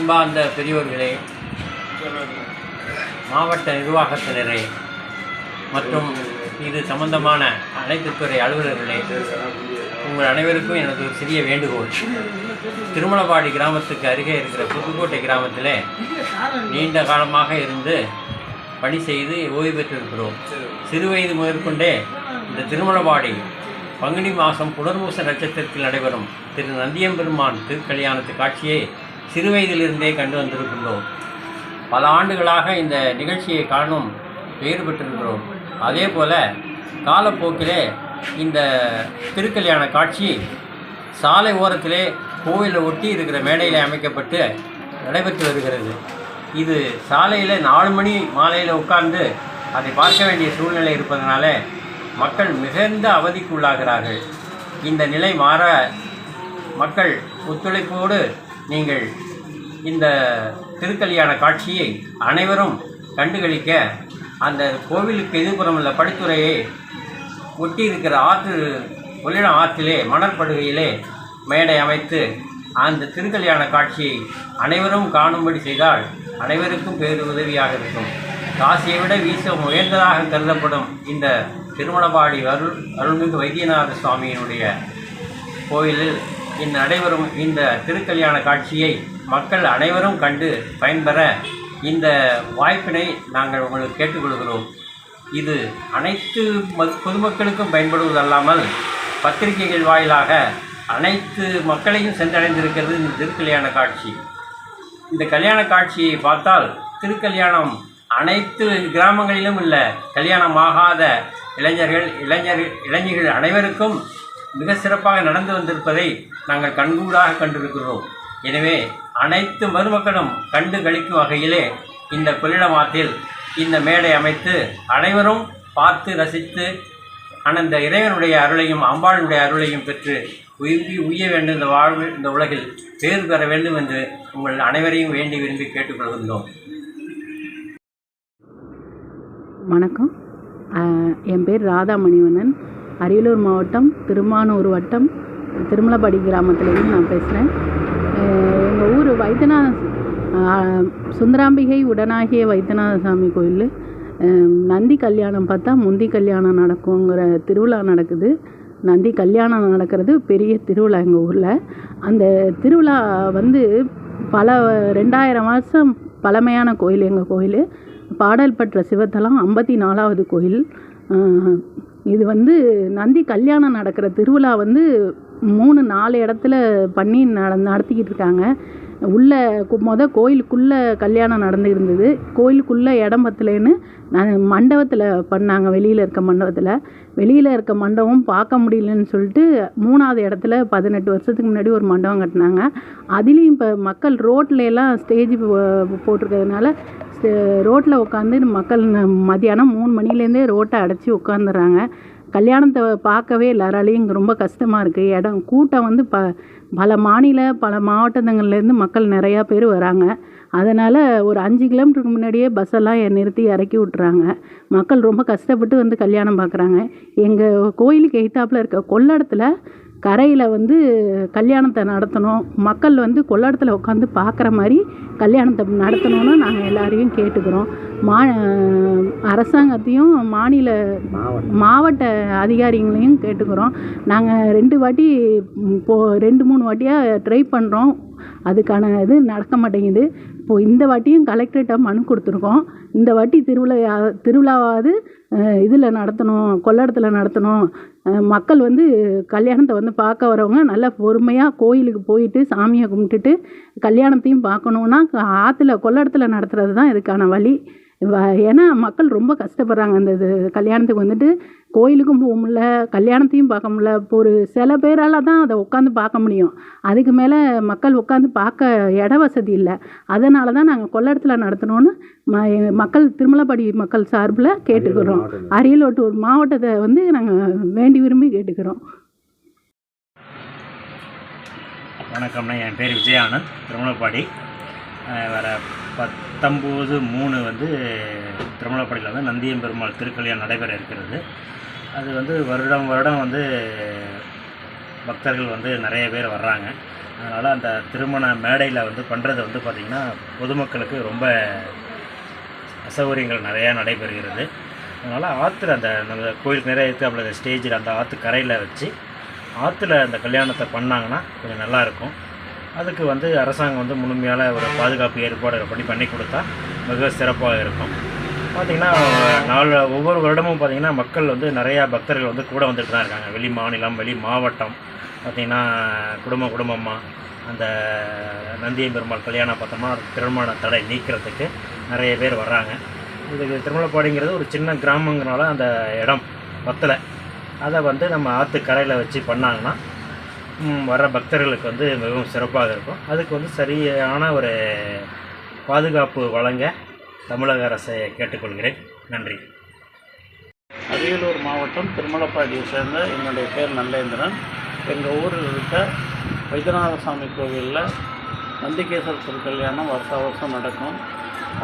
அன்பார்ந்த பெரியோர்களே மாவட்ட நிர்வாகத்தினரே மற்றும் இது சம்பந்தமான அனைத்து துறை அலுவலர்களே உங்கள் அனைவருக்கும் எனது ஒரு சிறிய வேண்டுகோள். திருமலபாடி கிராமத்துக்கு அருகே இருக்கிற புதுக்கோட்டை கிராமத்தில் நீண்ட காலமாக இருந்து பணி செய்து ஓய்வு பெற்றிருக்கிறோம். சிறுவயது முதற்கொண்டே இந்த திருமலபாடி பங்குனி மாதம் புனர்மூச நட்சத்திரத்தில் நடைபெறும் திரு நந்தியம்பெருமான் திருக்கல்யாணத்து காட்சியை சிறுவயதிலிருந்தே கண்டு வந்திருக்கின்றோம். பல ஆண்டுகளாக இந்த நிகழ்ச்சியை காணும் பெயர் பெற்றிருக்கிறோம். அதே போல் காலப்போக்கிலே இந்த திருக்கல்யாண காட்சி சாலை ஓரத்திலே கோவிலை ஒட்டி இருக்கிற மேடையில் அமைக்கப்பட்டு நடைபெற்று வருகிறது. இது சாலையில் நாலு மணி மாலையில் உட்கார்ந்து அதை பார்க்க வேண்டிய சூழ்நிலை இருப்பதனால மக்கள் மிகுந்த அவதிக்குள்ளாகிறார்கள். இந்த நிலை மாற மக்கள் ஒத்துழைப்போடு நீங்கள் இந்த திருக்கல்யாண காட்சியை அனைவரும் கண்டுகளிக்க அந்த கோவிலுக்கு எதிர்ப்புறம் உள்ள படித்துறையை ஒட்டி இருக்கிற ஆற்று கொள்ளிடம் ஆற்றிலே மணற்படுகையிலே மேடை அமைத்து அந்த திருக்கல்யாண காட்சியை அனைவரும் காணும்படி செய்தால் அனைவருக்கும் பேரு உதவியாக இருக்கும். காசியை விட வீச உயர்ந்ததாக கருதப்படும் இந்த திருமணபாடி அருள் அருள்மிகு வைத்தியநாத சுவாமியினுடைய கோயிலில் இந்நடைபெறும் இந்த திருக்கல்யாண காட்சியை மக்கள் அனைவரும் கண்டு பயன்பெற இந்த வாய்ப்பினை நாங்கள் உங்களுக்கு கேட்டுக்கொள்கிறோம். இது அனைத்து பொதுமக்களுக்கும் பயன்படுவதல்லாமல் பத்திரிகைகள் வாயிலாக அனைத்து மக்களையும் சென்றடைந்திருக்கிறது இந்த திருக்கல்யாண காட்சி. இந்த கல்யாண காட்சியை பார்த்தால் திருக்கல்யாணம் அனைத்து கிராமங்களிலும் உள்ள கல்யாணமாகாத இளைஞர்கள் இளைஞர்கள் இளைஞர்கள் அனைவருக்கும் மிக சிறப்பாக நடந்து வந்திருப்பதை நாங்கள் கண்கூடாக கண்டிருக்கிறோம். எனவே அனைத்து மருமக்களும் கண்டு கழிக்கும் வகையிலே இந்த கொள்ளிடமாத்தில் இந்த மேடை அமைத்து அனைவரும் பார்த்து ரசித்து அந்த இறைவனுடைய அருளையும் அம்பாளுடைய அருளையும் பெற்று உயிர்வி உய்ய வேண்டும் இந்த வாழ்வு இந்த உலகில் பேர் பெற வேண்டும் என்று உங்கள் அனைவரையும் வேண்டி விரும்பி கேட்டுக்கொள்கின்றோம். வணக்கம். என் பேர் ராதா மணிவண்ணன் அரியலூர் மாவட்டம் திருமானூர் வட்டம் திருமலபாடி கிராமத்துலேருந்து நான் பேசுகிறேன் எங்கள் ஊர் வைத்தியநாத சுந்தராம்பிகை உடனாகிய வைத்தியநாத சாமி கோயில் நந்தி கல்யாணம் பார்த்தா முந்தி கல்யாணம் நடக்குங்கிற திருவிழா நடக்குது. நந்தி கல்யாணம் நடக்கிறது பெரிய திருவிழா எங்கள் ஊரில். அந்த திருவிழா வந்து பல ரெண்டாயிரம் வருஷம் பழமையான கோயில் எங்கள் கோயில். பாடல் பெற்ற சிவத்தலம் ஐம்பத்தி நாலாவது கோயில். இது வந்து நந்தி கல்யாணம் நடக்கிற திருவிழா வந்து மூணு நாலு இடத்துல பண்ணி நட நடத்திக்கிட்டு இருக்காங்க. உள்ள மொதல் கோயிலுக்குள்ளே கல்யாணம் நடந்துருந்தது. கோயிலுக்குள்ளே இடம் பத்தலைன்னு நான் மண்டபத்தில் பண்ணாங்க வெளியில் இருக்க மண்டபத்தில். வெளியில் இருக்க மண்டபம் பார்க்க முடியலன்னு சொல்லிட்டு மூணாவது இடத்துல பதினெட்டு வருஷத்துக்கு முன்னாடி ஒரு மண்டபம் கட்டினாங்க. அதுலேயும் இப்போ மக்கள் ரோட்டில் எல்லாம் ஸ்டேஜ் போட்டிருக்கிறதுனால ரோட்டில் உட்காந்து மக்கள் மதியானம் மூணு மணிலேருந்தே ரோட்டை அடைச்சி உட்காந்துடுறாங்க கல்யாணத்தை பார்க்கவே எல்லாராலையும் இங்கே ரொம்ப கஷ்டமாக இருக்குது இடம் கூட்டம் வந்து ப பல மாநில பல மாவட்டங்கள்லேருந்து மக்கள் நிறையா பேர் வராங்க. அதனால் ஒரு அஞ்சு கிலோமீட்டருக்கு முன்னாடியே பஸ்ஸெல்லாம் நிறுத்தி இறக்கி விட்றாங்க மக்கள் ரொம்ப கஷ்டப்பட்டு வந்து கல்யாணம் பார்க்குறாங்க. எங்கள் கோயிலுக்கு எய்த்தாப்பில் இருக்க கொள்ளடத்தில் கரையில் வந்து கல்யாணத்தை நடத்தணும். மக்கள் வந்து கொள்ளடத்தில் உட்காந்து பார்க்குற மாதிரி கல்யாணத்தை நடத்தணும்னு நாங்கள் எல்லாரையும் கேட்டுக்கிறோம். மா அரசாங்கத்தையும் மாநில மாவட்ட அதிகாரிகளையும் கேட்டுக்கிறோம். நாங்கள் ரெண்டு வாட்டி போ ரெண்டு மூணு வாட்டியாக ட்ரை பண்ணுறோம் அதுக்கான இது நடக்க மாட்டேங்குது. இப்போது இந்த வாட்டியும் கலெக்டர்கிட்ட மனு கொடுத்துருக்கோம். இந்த வாட்டி திருவிழா திருவிழாவாவது இதில் நடத்தணும் கொள்ளடத்தில் நடத்தணும். மக்கள் வந்து கல்யாணத்தை வந்து பார்க்க வரவங்க நல்லா பொறுமையாக கோயிலுக்கு போயிட்டு சாமியை கும்பிட்டுட்டு கல்யாணத்தையும் பார்க்கணுன்னா ஆற்றுல கொள்ளடத்தில் நடத்துகிறது தான் இதுக்கான வழி. ஏன்னா மக்கள் ரொம்ப கஷ்டப்படுறாங்க. அந்த இது கல்யாணத்துக்கு வந்துட்டு கோயிலுக்கும் போக முடியல கல்யாணத்தையும் பார்க்க முடியல. இப்போ ஒரு சில பேரால் தான் அதை உட்காந்து பார்க்க முடியும். அதுக்கு மேலே மக்கள் உட்காந்து பார்க்க இட வசதி இல்லை. அதனால தான் நாங்கள் கொள்ளடத்தில் நடத்தணும்னு ம மக்கள் திருமலப்படி மக்கள் சார்பில் கேட்டுக்கிறோம். அரியலூர் மாவட்டத்தை வந்து நாங்கள் வேண்டி விரும்பி கேட்டுக்கிறோம். வணக்கம்ண்ணா. என் பேர் விஜயானந்த் திருமலப்பாடி. வர பத்தொம்போது மூணு வந்து திருமலப்படியில் வந்து நந்தியம்பெருமாள் திருக்கல்யாணம் நடைபெற இருக்கிறது. அது வந்து வருடம் வருடம் வந்து பக்தர்கள் வந்து நிறைய பேர் வர்றாங்க. அதனால் அந்த திருமண மேடையில் வந்து பண்ணுறது வந்து பார்த்திங்கன்னா பொதுமக்களுக்கு ரொம்ப அசௌகரியங்கள் நிறையா நடைபெறுகிறது. அதனால் ஆற்றுல அந்த நம்ம கோயிலுக்கு நிறைய இருக்குது அப்படி ஸ்டேஜில் அந்த ஆற்று கரையில் வச்சு ஆற்றுல அந்த கல்யாணத்தை பண்ணாங்கன்னா கொஞ்சம் நல்லாயிருக்கும் அதுக்கு வந்து அரசாங்கம் வந்து முழுமையான ஒரு பாதுகாப்பு ஏற்பாடு பண்ணி பண்ணி கொடுத்தா மிக சிறப்பாக இருக்கும். பார்த்திங்கன்னா நாலு ஒவ்வொரு வருடமும் பார்த்திங்கன்னா மக்கள் வந்து நிறையா பக்தர்கள் வந்து கூட வந்துட்டு தான் இருக்காங்க. வெளி மாநிலம் வெளி மாவட்டம் பார்த்திங்கன்னா குடும்ப குடும்பமாக அந்த நந்தியம் பெருமாள் கல்யாணம் பார்த்தோம்னா திருமண தடை நீக்கிறதுக்கு நிறைய பேர் வர்றாங்க. இதுக்கு திருமலப்பாடிங்கிறது ஒரு சின்ன கிராமங்கிறனால அந்த இடம் பத்தலை. அதை வந்து நம்ம ஆற்று கரையில் வச்சு பண்ணாங்கன்னா வர பக்தர்களுக்கு வந்து மிகவும் சிறப்பாக இருக்கும். அதுக்கு வந்து சரியான ஒரு பாதுகாப்பு வழங்க தமிழக அரசை கேட்டுக்கொள்கிறேன். நன்றி. அரியலூர் மாவட்டம் திருமலப்பாடியை சேர்ந்த என்னுடைய பேர் நல்லேந்திரன். எங்கள் ஊரில் இருக்க வைத்தியநாத சாமி கோவிலில் நந்திகேசர் திருக்கல்யாணம் வருஷ வருஷம் நடக்கும்.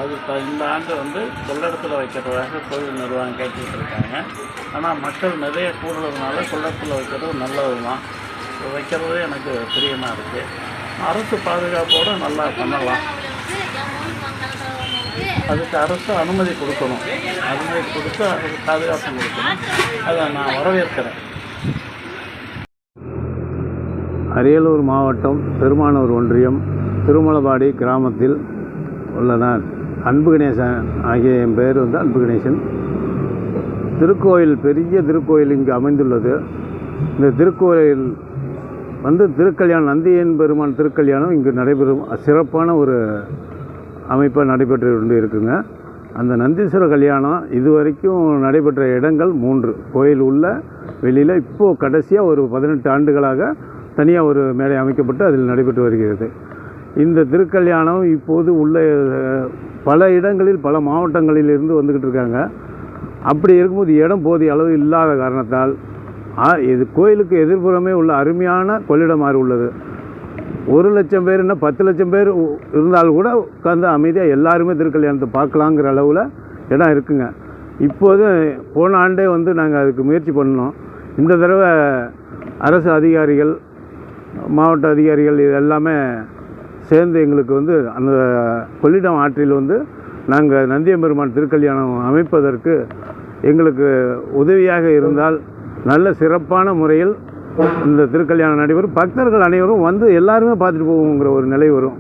அது இந்த ஆண்டு வந்து கொள்ளடத்தில் வைக்கிறதாக கோவில் நிர்வாகம் கேட்டுக்கிட்டு இருக்காங்க. ஆனால் மக்கள் நிறைய கூடுறதுனால கொள்ளடத்தில் வைக்கிறது நல்லது தான் வைக்கிறது எனக்கு பிரியமாக இருக்குது அரசு பாதுகாப்போடு நல்லா பண்ணலாம். அதுக்கு அரசு அனுமதி கொடுக்கணும். அனுமதி கொடுத்து அதுக்கு பாதுகாப்பு கொடுக்கணும். அதை நான் வரவேற்கிறேன். அரியலூர் மாவட்டம் பெருமானூர் ஒன்றியம் திருமலபாடி கிராமத்தில் உள்ளனர் அன்பு கணேசன் ஆகிய என் பேர் வந்து அன்பு கணேசன். திருக்கோயில் பெரிய திருக்கோயில் இங்கு அமைந்துள்ளது. இந்த திருக்கோயில் வந்து திருக்கல்யாணம் நந்தியன் பெருமான் திருக்கல்யாணம் இங்கு நடைபெறும். சிறப்பான ஒரு அமைப்பாக நடைபெற்று கொண்டு இருக்குங்க. அந்த நந்தீஸ்வர கல்யாணம் இதுவரைக்கும் நடைபெற்ற இடங்கள் மூன்று. கோயில் உள்ள வெளியில் இப்போது கடைசியாக ஒரு பதினெட்டு ஆண்டுகளாக தனியாக ஒரு மேடை அமைக்கப்பட்டு அதில் நடைபெற்று வருகிறது. இந்த திருக்கல்யாணம் இப்போது உள்ள பல இடங்களில் பல மாவட்டங்களில் இருந்து வந்துக்கிட்டு இருக்காங்க. அப்படி இருக்கும்போது இடம் போதிய அளவு இல்லாத காரணத்தால் இது கோயிலுக்கு எதிர்ப்புறமே உள்ள அருமையான கொள்ளிடமாறு உள்ளது. ஒரு லட்சம் பேர் என்ன பத்து லட்சம் பேர் இருந்தாலும் கூட உட்காந்து அமைதியாக எல்லாருமே திருக்கல்யாணத்தை பார்க்கலாங்கிற அளவில் இடம் இருக்குங்க. இப்போது போன ஆண்டே வந்து நாங்கள் அதுக்கு முயற்சி பண்ணோம். இந்த தடவை அரசு அதிகாரிகள் மாவட்ட அதிகாரிகள் இது எல்லாமே சேர்ந்து எங்களுக்கு வந்து அந்த கொள்ளிடம் ஆற்றில் வந்து நாங்கள் நந்தியம்பெருமான் திருக்கல்யாணம் அமைப்பதற்கு எங்களுக்கு உதவியாக இருந்தால் நல்ல சிறப்பான முறையில் இந்த திருக்கல்யாணம் நடைபெறும். பக்தர்கள் அனைவரும் வந்து எல்லாருமே பார்த்துட்டு போவோங்கிற ஒரு நிலை வரும்.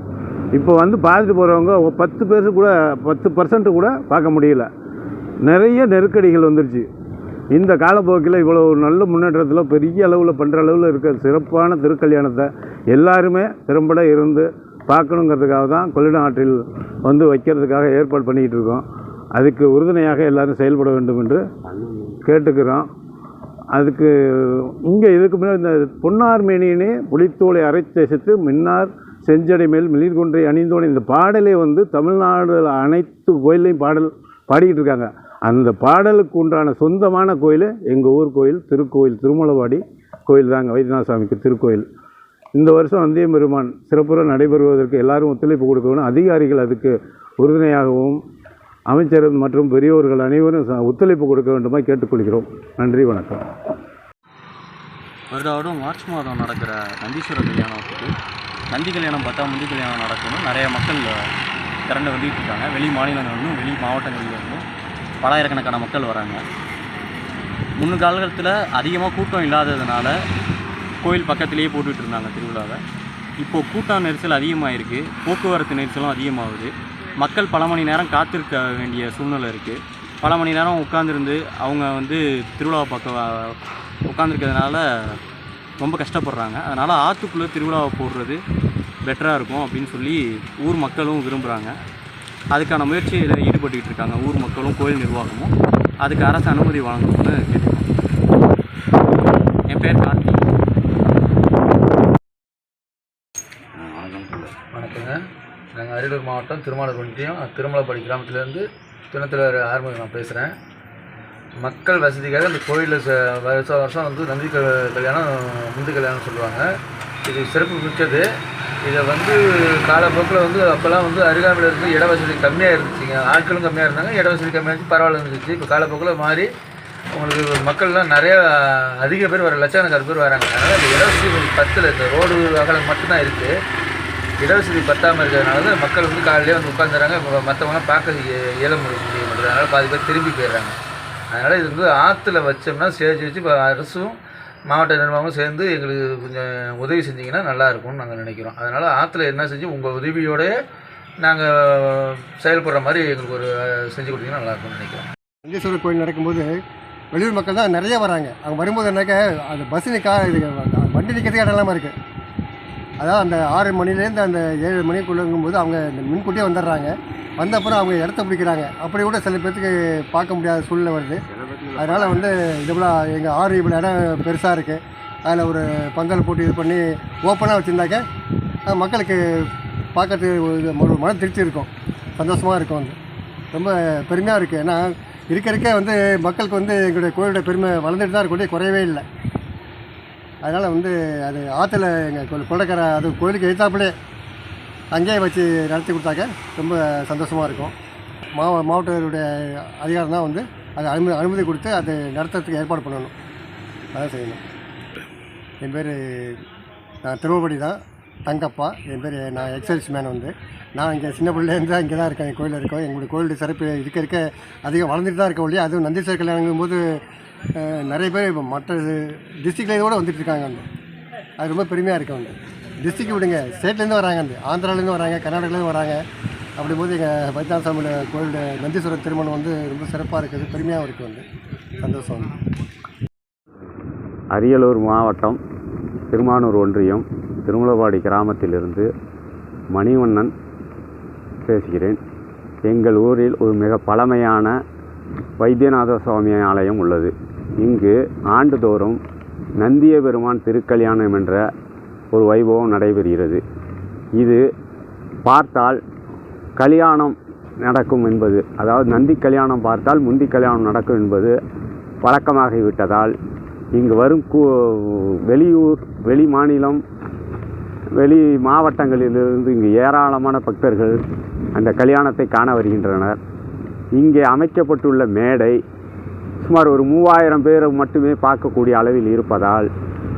இப்போ வந்து பார்த்துட்டு போகிறவங்க பத்து பேர் கூட பத்து பர்சன்ட் கூட பார்க்க முடியல. நிறைய நெருக்கடிகள் வந்துருச்சு. இந்த காலப்போக்கில் இவ்வளோ நல்ல முன்னேற்றத்தில் பெரிய அளவில் பண்ணுற அளவில் இருக்க சிறப்பான திருக்கல்யாணத்தை எல்லாருமே திறம்பட இருந்து பார்க்கணுங்கிறதுக்காக தான் கொள்ளிடம் ஆற்றில் வந்து வைக்கிறதுக்காக ஏற்பாடு பண்ணிக்கிட்டு இருக்கோம். அதுக்கு உறுதுணையாக எல்லாரும் செயல்பட வேண்டும் என்று கேட்டுக்கிறோம். அதுக்கு இங்கே இதுக்கு முன்னாடி இந்த பொன்னார் மேனியனே புலித்தோலை அரைத்தேசத்து மின்னார் செஞ்சடை மேல் மிளிர்கொன்றை அணிந்தோடு இந்த பாடலே வந்து தமிழ்நாடு அனைத்து கோயிலையும் பாடல் பாடிக்கிட்டு இருக்காங்க. அந்த பாடலுக்கு உண்டான சொந்தமான கோயில் எங்கள் ஊர் கோயில் திருக்கோயில் திருமலவாடி கோயில் தாங்க வைத்தியநாத சுவாமிக்கு திருக்கோயில். இந்த வருஷம் வந்தியம் பெருமான் சிறப்புற நடைபெறுவதற்கு எல்லாரும் ஒத்துழைப்பு கொடுக்கணும் அதிகாரிகள் அதுக்கு உறுதுணையாகவும் அமைச்சர் மற்றும் பெரியோர்கள் அனைவரும் ச- ஒத்துழைப்பு கொடுக்க வேண்டுமா கேட்டுக்கொள்கிறோம். நன்றி வணக்கம். வருட வருடம் மார்ச் மாதம் நடக்கிற நந்தீஸ்வர கல்யாணத்துக்கு நந்தி கல்யாணம் பார்த்தா முந்தி கல்யாணம் நடக்கணும் நிறைய மக்கள் திரண்டு வந்துட்டு இருக்காங்க வெளி மாநிலங்களிலும் வெளி மாவட்டங்களிலிருந்தும் பலாயிரக்கணக்கான மக்கள் வராங்க. முன்னு காலகட்டத்தில் அதிகமாக கூட்டம் இல்லாததுனால கோயில் பக்கத்திலேயே போட்டுட்டு இருந்தாங்க திருவிழாவை. இப்போது கூட்டம் நெரிசல் அதிகமாகிருக்கு போக்குவரத்து நெரிசலும் அதிகமாகுது. மக்கள் பல மணி நேரம் காத்திருக்க வேண்டிய சூழ்நிலை இருக்குது பல மணி நேரம் உட்காந்துருந்து அவங்க வந்து திருவிழாவை பார்க்க உட்காந்துருக்கிறதுனால ரொம்ப கஷ்டப்படுறாங்க. அதனால் ஆற்றுக்குள்ளே திருவிழாவை போடுறது பெட்டராக இருக்கும் அப்படின்னு சொல்லி ஊர் மக்களும் விரும்புகிறாங்க அதுக்கான முயற்சியில் ஈடுபட்டுக்கிட்டு இருக்காங்க. ஊர் மக்களும் கோயில் நிர்வாகமும். அதுக்கு அரசு அனுமதி வழங்கணும்னு கேட்டுக்கோங்க. என் பேர் கார்த்திக் வணக்கங்க நாங்கள் அரியலூர் மாவட்டம் திருமாலூர் ஒன்றியம் திருமலைப்படி கிராமத்துலேருந்து துணைத்தலைவர் ஆறுமுகம் நான் பேசுகிறேன் மக்கள் வசதிக்காக இந்த கோயிலில் ச வருஷம் வருஷம் வந்து நந்தி கல்யாணம் முந்து கல்யாணம் சொல்லுவாங்க. இது சிறப்பு மிக்கது. இதை வந்து காலப்போக்கில் வந்து அப்போல்லாம் வந்து அருகாமையில் இருந்து இட வசதி கம்மியாக இருந்துச்சுங்க. ஆட்களும் கம்மியாக இருந்தாங்க. இட வசதி கம்மியாக இருந்துச்சு. பரவாயில்ல இருந்துச்சு. இப்போ காலப்போக்கில் மாறி உங்களுக்கு மக்கள்லாம் நிறையா அதிக பேர் வர லட்சக்கணக்கான பேர் வராங்க. அதனால் இந்த கொஞ்சம் பத்தில் இந்த ரோடு அகலம் மட்டும்தான் இருக்குது இடவசதி பத்தாமல் இருக்கிறதுனால தான் மக்கள் வந்து காலையிலே வந்து உட்காந்துறாங்க மற்றவங்களாம் பார்க்க இயல முடிய முடிய மாட்டேங்குது அதனால் பாதி பேர் திரும்பி போயிடுறாங்க. அதனால் இது வந்து ஆற்றுல வச்சோம்னா ஸ்டேஜ் வச்சு இப்போ அரசும் மாவட்ட நிர்வாகமும் சேர்ந்து எங்களுக்கு கொஞ்சம் உதவி செஞ்சிங்கன்னா நல்லா இருக்கும்னு நாங்கள் நினைக்கிறோம். அதனால் ஆற்றுல என்ன செஞ்சு உங்கள் உதவியோடய நாங்கள் செயல்படுற மாதிரி எங்களுக்கு ஒரு செஞ்சு கொடுத்தீங்கன்னா நல்லாயிருக்கும்னு நினைக்கிறோம். நந்தீஸ்வரர் கோயில் நடக்கும்போது வெளியூர் மக்கள் தான் நிறைய வராங்க. அவங்க வரும்போது என்னக்கா அந்த பஸ்ஸு நிற்கா இது வண்டி நிற்கிறதுக்கு இடம் இல்லாமல் இருக்குது அதான் அந்த ஆறு மணிலேருந்து அந்த ஏழு மணிக்குள்ளங்கும்போது அவங்க இந்த முன்கூட்டியே வந்துடுறாங்க. வந்த அப்புறம் அவங்க இடத்த பிடிக்கிறாங்க. அப்படி கூட சில பேர்த்துக்கு பார்க்க முடியாத சூழ்நிலை வருது. அதனால் வந்து இதுபோல் எங்கள் ஆறு இவ்வளோ இடம் பெருசாக இருக்குது அதில் ஒரு பந்தல் போட்டு இது பண்ணி ஓப்பனாக வச்சுருந்தாக்க மக்களுக்கு பார்க்கறதுக்கு ஒரு மன திருப்தி இருக்கும். சந்தோஷமாக இருக்கும் வந்து. ரொம்ப பெருமையாக இருக்குது ஏன்னா இருக்க இருக்க வந்து மக்களுக்கு வந்து எங்களுடைய கோயிலுடைய பெருமை வளர்ந்துட்டு தான் இருக்கக்கூடிய குறையவே இல்லை. அதனால் வந்து அது ஆற்றுல எங்கள் கோயில் கொடைக்கரை அது கோயிலுக்கு எழுத்தாப்புலே அங்கேயே வச்சு நடத்தி கொடுத்தாக்க ரொம்ப சந்தோஷமாக இருக்கும். மாவ மாவட்டருடைய அதிகாரம் தான் வந்து அது அனுமதி அனுமதி கொடுத்து அது நடத்துறதுக்கு ஏற்பாடு பண்ணணும். அதான் செய்யணும். என் பேர் நான் திருவபடி தான். தங்கப்பா. என் பேர் நான் எக்ஸைஸ் மேன் வந்து. நான் இங்கே சின்ன பிள்ளைலேருந்து இங்கே தான் இருக்கேன். கோயிலில் இருக்கோம். எங்களுடைய கோயிலுடைய சிறப்பு இருக்க இருக்க அதிகம் வளர்ந்துட்டு தான் இருக்க ஒழிய அதுவும் நந்தி கல்யாணங்கும் போது நிறைய பேர் இப்போ மற்ற டிஸ்ட்ரிக்ட்லேருந்து கூட வந்துட்டு இருக்காங்க வந்து அது ரொம்ப பெருமையாக இருக்கு வந்து டிஸ்ட்ரிக்ட் விடுங்க. ஸ்டேட்லேருந்து வராங்க வந்து ஆந்திராலேருந்து வராங்க கர்நாடகாலேருந்து வராங்க. அப்படிங்கும்போது எங்கள் வைத்தான சாமியோட கோயிலோட நந்தீஸ்வரர் திருமணம் வந்து ரொம்ப சிறப்பாக இருக்குது. பெருமையாகவும் இருக்குது வந்து. சந்தோஷம். அரியலூர் மாவட்டம் திருமானூர் ஒன்றியம் திருமலபாடி கிராமத்திலிருந்து மணிவண்ணன் பேசுகிறேன். எங்கள் ஊரில் ஒரு மிக பழமையான வைத்தியநாத சுவாமி ஆலயம் உள்ளது. இங்கு ஆண்டுதோறும் நந்திய பெருமான் திருக்கல்யாணம் என்ற ஒரு வைபவம் நடைபெறுகிறது. இது பார்த்தால் கல்யாணம் நடக்கும் என்பது அதாவது நந்தி கல்யாணம் பார்த்தால் முந்தி கல்யாணம் நடக்கும் என்பது பழக்கமாகிவிட்டதால் இங்கு வரும் கூ வெளியூர் வெளி மாநிலம் வெளி மாவட்டங்களிலிருந்து இங்கு ஏராளமான பக்தர்கள் அந்த கல்யாணத்தை காண வருகின்றனர். இங்கே அமைக்கப்பட்டுள்ள மேடை சுமார் ஒரு மூவாயிரம் பேர் மட்டுமே பார்க்கக்கூடிய அளவில் இருப்பதால்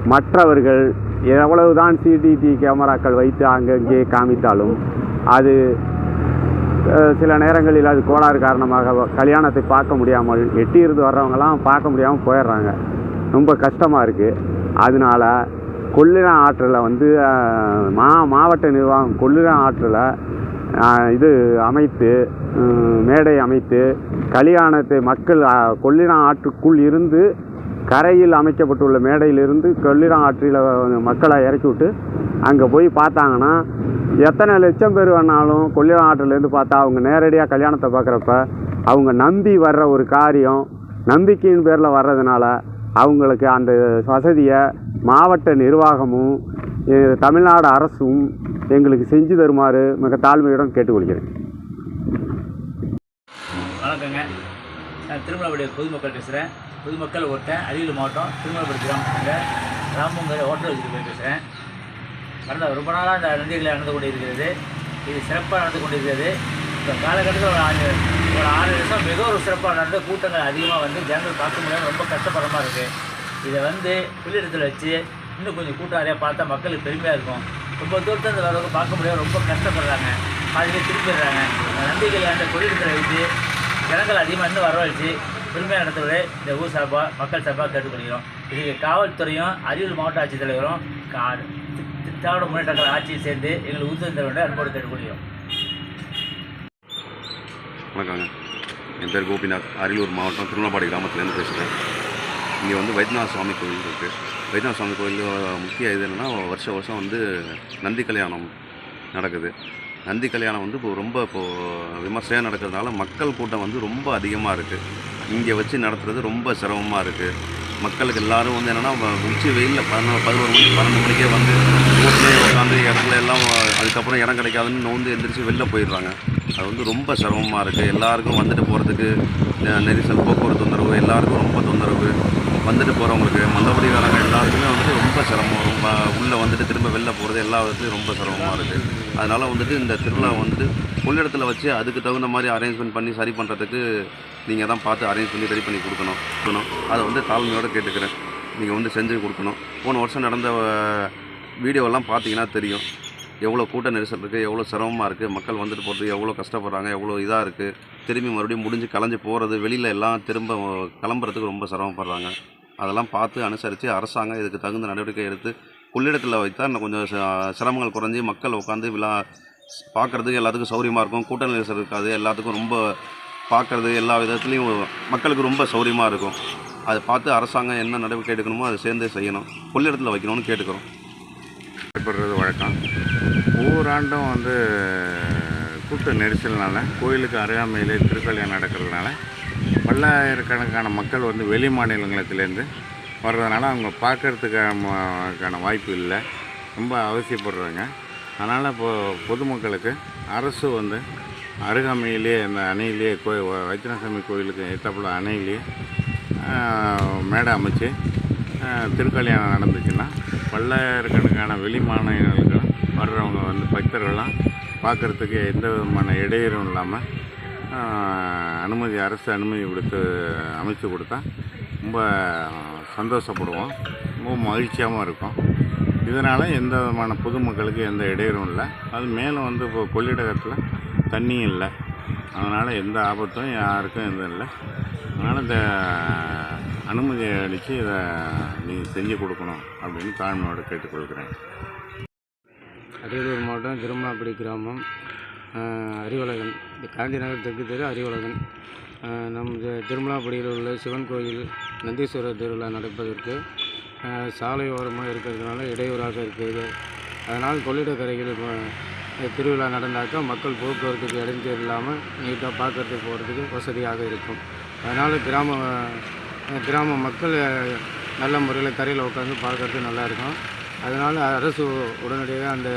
மற்றவர்கள் எவ்வளவுதான் சிடிடி கேமராக்கள் வைத்து அங்கங்கே காமித்தாலும் அது சில நேரங்களில் அது கோளாறு காரணமாக கல்யாணத்தை பார்க்க முடியாமல் எட்டியிருந்து வர்றவங்கலாம் பார்க்க முடியாமல் போயிடுறாங்க. ரொம்ப கஷ்டமாக இருக்குது அதனால கொள்ளிடம் ஆற்றில் வந்து மா மாவட்ட நிர்வாகம் கொள்ளிடம் ஆற்றில் இது அமைத்து மேடை அமைத்து கல்யாணத்தை மக்கள் கொள்ளினா ஆற்றுக்குள் இருந்து கரையில் அமைக்கப்பட்டுள்ள மேடையிலிருந்து கொள்ளினா ஆற்றில் மக்களை இறக்கி விட்டு அங்கே போய் பார்த்தாங்கன்னா எத்தனை லட்சம் பேர் வேணாலும் கொள்ளிடம் ஆற்றிலேருந்து பார்த்தா அவங்க நேரடியாக கல்யாணத்தை பார்க்குறப்ப அவங்க நம்பி வர்ற ஒரு காரியம் நம்பிக்கையின் பேரில் வர்றதுனால அவங்களுக்கு அந்த வசதியை மாவட்ட நிர்வாகமும் தமிழ்நாடு அரசும் எங்களுக்கு செஞ்சு தருமாறு மிக தாழ்மையுடன் கேட்டுக்கொள்கிறேன். வணக்கங்க. நான் திருமலப்படி பொதுமக்கள் பேசுகிறேன் பொதுமக்கள் ஒருத்தன் அரியலூர் மாவட்டம் திருமலப்படி கிராமத்தில் ராமங்கிற ஹோட்டல் வச்சுட்டு பேசுகிறேன் கடந்த ரொம்ப நாளாக இந்த நந்திகளை நடந்து கொண்டிருக்கிறது. இது சிறப்பாக நடந்து கொண்டு இருக்கிறது இந்த காலகட்டத்தில் ஒரு ஆறு ஒரு ஆறு வருஷம் மிக ஒரு சிறப்பாக நடந்து கூட்டங்கள் அதிகமாக வந்து ஜனங்கள் பார்க்க முடியாமல் ரொம்ப கஷ்டப்படுற மாதிரி இருக்குது இதை வந்து புள்ளிடத்தில் வச்சு இன்னும் கொஞ்சம் கூட்டம் நிறையா பார்த்தா மக்களுக்கு பெருமையாக இருக்கும். ரொம்ப தூரத்தில் வரவங்க பார்க்க முடியாது. ரொம்ப கஷ்டப்படுறாங்க. பாதிலே திருப்பிடுறாங்க. நம்பிக்கை அந்த கொள்ளிடத்தில் வைத்து ஜனங்கள் அதிகமாக இன்னும் வரவழைச்சு பெருமையாக நடத்துவதை இந்த ஊர் சார்பாக மக்கள் சார்பாக கேட்டுக்கொள்கிறோம். இதுக்கு காவல்துறையும் அரியலூர் மாவட்ட ஆட்சித்தலைவரும் கா தி- திராவிட முன்னேற்ற ஆட்சியை சேர்ந்து எங்களுக்கு உறுதி தர அன்போடு கேட்டுக்கொள்கிறோம். வணக்கங்க. என் பேர் கோபிநாத். அரியலூர் மாவட்டம் திருமலப்பாடி கிராமத்துலேருந்து பேசுகிறேன் இங்கே வந்து வைத்தியநாத சுவாமி கோயில் இருக்குது வைத்தியநாத சுவாமி கோயில் முக்கிய இது என்னென்னா வருஷம் வருஷம் வந்து நந்தி கல்யாணம் நடக்குது. நந்தி கல்யாணம் வந்து இப்போ ரொம்ப இப்போது விமர்சையாக நடக்கிறதுனால மக்கள் கூட்டம் வந்து ரொம்ப அதிகமாக இருக்குது இங்கே வச்சு நடத்துறது ரொம்ப சிரமமாக இருக்குது மக்களுக்கு எல்லாரும் வந்து என்னென்னா உச்சி வெயிலில் பதினோரு பதினோரு மணி பன்னெண்டு மணிக்கே வந்து ஊர்லேயே உட்காந்து இடத்துல எல்லாம் அதுக்கப்புறம் இடம் கிடைக்காதுன்னு நோந்து எந்திரிச்சு வெளில போயிடுறாங்க. அது வந்து ரொம்ப சிரமமாக இருக்குது எல்லாருக்கும் வந்துட்டு போகிறதுக்கு நெரிசல் போக்குவரத்து தொந்தரவு எல்லாருக்கும் ரொம்ப தொந்தரவு. வந்துட்டு போகிறவங்களுக்கு மந்தபடிக்காரங்க எல்லாருக்குமே வந்துட்டு ரொம்ப சிரமம். ரொம்ப உள்ளே வந்துட்டு திரும்ப வெளில போகிறது எல்லா விதத்துலையும் ரொம்ப சிரமமாக இருக்குது அதனால் வந்துட்டு இந்த திருவிழா வந்துட்டு உள்ளிடத்தில் வச்சு அதுக்கு தகுந்த மாதிரி அரேஞ்ச்மெண்ட் பண்ணி சரி பண்ணுறதுக்கு நீங்கள் தான் பார்த்து அரேஞ்ச் பண்ணி ரெடி பண்ணி கொடுக்கணும். கொடுக்கணும். அதை வந்து தாழ்மையோடு கேட்டுக்கிறேன். நீங்கள் வந்து செஞ்சு கொடுக்கணும். போன வருஷம் நடந்த வீடியோவெல்லாம் பார்த்தீங்கன்னா தெரியும். எவ்வளோ கூட்ட நெரிசல் இருக்குது எவ்வளோ சிரமமாக இருக்குது மக்கள் வந்துட்டு போகிறது எவ்வளோ கஷ்டப்படுறாங்க எவ்வளோ இதாக இருக்குது திரும்பி மறுபடியும் முடிஞ்சு கலைஞ்சு போகிறது வெளியில் எல்லாம் திரும்ப கிளம்புறதுக்கு ரொம்ப சிரமப்படுறாங்க. அதெல்லாம் பார்த்து அனுசரித்து அரசாங்கம் இதுக்கு தகுந்த நடவடிக்கை எடுத்து கொள்ளிடத்தில் வைத்தால் இன்னும் கொஞ்சம் ச- சிரமங்கள் குறைஞ்சி மக்கள் உட்காந்து விழா பார்க்குறதுக்கு எல்லாத்துக்கும் சௌரியமாக இருக்கும். கூட்ட நெரிசல் இருக்காது. எல்லாத்துக்கும் ரொம்ப பார்க்குறது எல்லா விதத்துலேயும் மக்களுக்கு ரொம்ப சௌரியமாக இருக்கும். அதை பார்த்து அரசாங்கம் என்ன நடவடிக்கை எடுக்கணுமோ அதை சேர்ந்தே செய்யணும். கொள்ளிடத்தில் வைக்கணும்னு கேட்டுக்கிறோம். நடைபெறுறது வழக்கம். ஒவ்வொரு ஆண்டும் வந்து கூட்ட நெரிசல்னால கோயிலுக்கு அருகாமையிலே திருக்கல்யாணம் நடக்கிறதுனால பல்லாயிரக்கணக்கான மக்கள் வந்து வெளி மாநிலங்களத்திலேருந்து வர்றதுனால அவங்க பார்க்கறதுக்கான வாய்ப்பு இல்லை. ரொம்ப அவசியப்படுறாங்க. அதனால் இப்போது பொதுமக்களுக்கு அரசு வந்து அருகாமையிலே அந்த அணையிலேயே கோ வைத்தியநாசாமி கோயிலுக்கு ஏற்றாப்புல அணையிலேயே மேடை அமைச்சு திருக்கல்யாணம் நடந்துச்சுன்னா பல்லாயிரக்கணக்கான வெளி மாநிலங்களுக்கு வர்றவங்க வந்து பக்தர்கள்லாம் பார்க்குறதுக்கு எந்த விதமான இடையூறும் இல்லாமல் அனுமதி அரசு அனுமதி கொடுத்து அமைச்சு கொடுத்தா ரொம்ப சந்தோஷப்படுவோம். ரொம்ப மகிழ்ச்சியாகவும் இருக்கும். இதனால் எந்த விதமான பொதுமக்களுக்கு எந்த இடையூறும் இல்லை. அது மேலும் வந்து இப்போ கொள்ளிடகத்தில் தண்ணியும் இல்லை. அதனால் எந்த ஆபத்தும் யாருக்கும் எதுவும் இல்லை. அதனால் இந்த அனுமதி அளித்து இதை நீ செஞ்சு கொடுக்கணும் அப்படின்னு தாழ்மையோடு கேட்டுக்கொள்கிறேன். அரியலூர் மாவட்டம் திருமணப்படி கிராமம். ஆஹ் அறிவழகன் காந்தி நகர் தெற்கு தெரு அறிவழகன் நம் நமது திருமலாப்படியில் உள்ள சிவன் கோயில் நந்தீஸ்வரர் திருவிழா நடப்பதற்கு சாலையோரமாக சாலை ஓரமாக இருக்கிறதுனால இடையூறாக இருக்குது அதனால் கொள்ளிடக்கரையில் இப்போ திருவிழா நடந்தாக்கா மக்கள் போக்குவரத்துக்கு இடைஞ்சல் இல்லாமல் நீட்டாக பார்க்கறதுக்கு போகிறதுக்கு வசதியாக இருக்கும். அதனால் கிராம கிராம மக்கள் நல்ல முறையில் கரையில் உட்காந்து பார்க்கறதுக்கு நல்லா இருக்கும். அதனால் அரசு உடனடியாக அந்த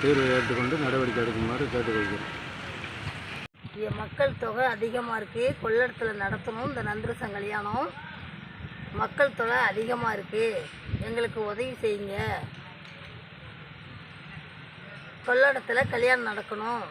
தீர்வை ஏற்றுக்கொண்டு நடவடிக்கை எடுக்குமாறு கேட்டுக்கொள்கிறேன் இங்கே மக்கள் தொகை அதிகமாக இருக்குது கொள்ளடத்தில் நடத்தணும். இந்த நந்திரசம் கல்யாணம் மக்கள் தொகை அதிகமாக இருக்குது எங்களுக்கு உதவி செய்யுங்க. கொள்ளடத்தில் கல்யாணம் நடக்கணும்.